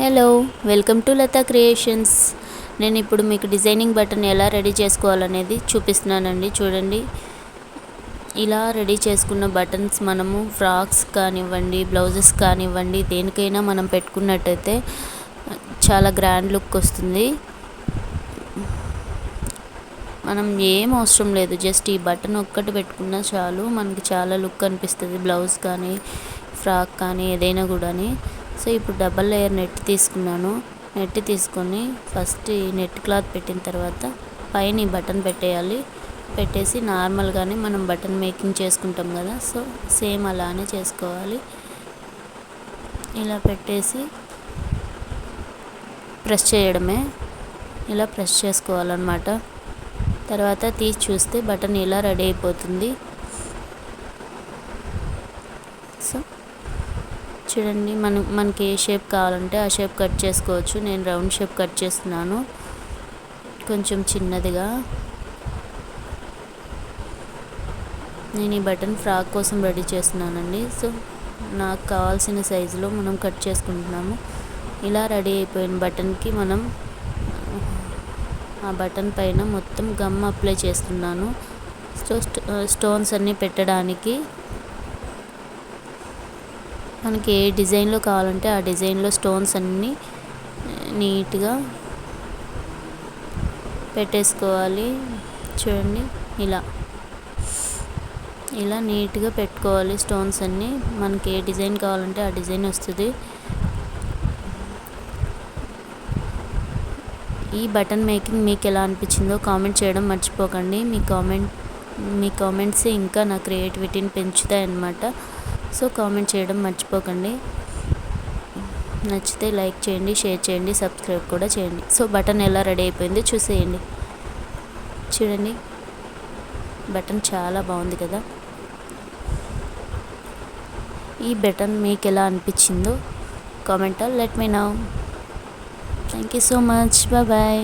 Hello welcome to Latha creations నేను ఇప్పుడు మీకు డిజైనింగ్ బటన్ ఎలా రెడీ చేసుకోవాలనేది చూపిస్తున్నానండి చూడండి. ఇలా రెడీ చేసుకున్న బటన్స్ మనము ఫ్రాక్స్ కానివ్వండి బ్లౌజెస్ కానివ్వండి దేనికైనా మనం పెట్టుకున్నట్టయితే చాలా గ్రాండ్ లుక్ వస్తుంది. మనం ఏం అవసరం లేదు జస్ట్ ఈ బటన్ ఒక్కటి పెట్టుకున్నా చాలు మనకి చాలా లుక్ అనిపిస్తుంది బ్లౌజ్ కానీ ఫ్రాక్ కానీ ఏదైనా కూడాని. సో ఇప్పుడు డబల్ లేయర్ నెట్ తీసుకున్నాను. నెట్ తీసుకొని ఫస్ట్ ఈ నెట్ క్లాత్ పెట్టిన తర్వాత పైన ఈ బటన్ పెట్టేయాలి. పెట్టేసి నార్మల్గానే మనం బటన్ మేకింగ్ చేసుకుంటాం కదా సో సేమ్ అలానే చేసుకోవాలి. ఇలా పెట్టేసి ప్రెస్ చేయడమే. ఇలా ప్రెస్ చేసుకోవాలన్నమాట. తర్వాత తీసి చూస్తే బటన్ ఇలా రెడీ అయిపోతుంది. సో చూడండి మన మనకి ఏ షేప్ కావాలంటే ఆ షేప్ కట్ చేసుకోవచ్చు. నేను రౌండ్ షేప్ కట్ చేస్తున్నాను. కొంచెం చిన్నదిగా. నేను ఈ బటన్ ఫ్రాక్ కోసం రెడీ చేస్తున్నానండి. సో నాకు కావాల్సిన సైజులో మనం కట్ చేసుకుంటున్నాము. ఇలా రెడీ అయిపోయిన బటన్కి మనం ఆ బటన్ పైన మొత్తం గమ్ అప్లై చేస్తున్నాను. సో స్టోన్స్ అన్నీ పెట్టడానికి మనకి ఏ డిజైన్లో కావాలంటే ఆ డిజైన్లో స్టోన్స్ అన్నీ నీట్గా పెట్టేసుకోవాలి. చూడండి ఇలా. ఇలా నీట్గా పెట్టుకోవాలి స్టోన్స్ అన్నీ. మనకి ఏ డిజైన్ కావాలంటే ఆ డిజైన్ వస్తుంది. ఈ బటన్ మేకింగ్ మీకు ఎలా అనిపించిందో కామెంట్ చేయడం మర్చిపోకండి. మీ కామెంట్ మీ కామెంట్స్ ఇంకా నా క్రియేటివిటీని పెంచుతాయి అన్నమాట సో కామెంట్ చేయడం మర్చిపోకండి. నచ్చితే లైక్ చేయండి షేర్ చేయండి సబ్స్క్రైబ్ కూడా చేయండి. సో బటన్ ఎలా రెడీ అయిపోయింది చూసేయండి. చూడండి. బటన్ చాలా బాగుంది కదా. ఈ బటన్ మీకు ఎలా అనిపించిందో comment let me know. Thank you so much. Bye.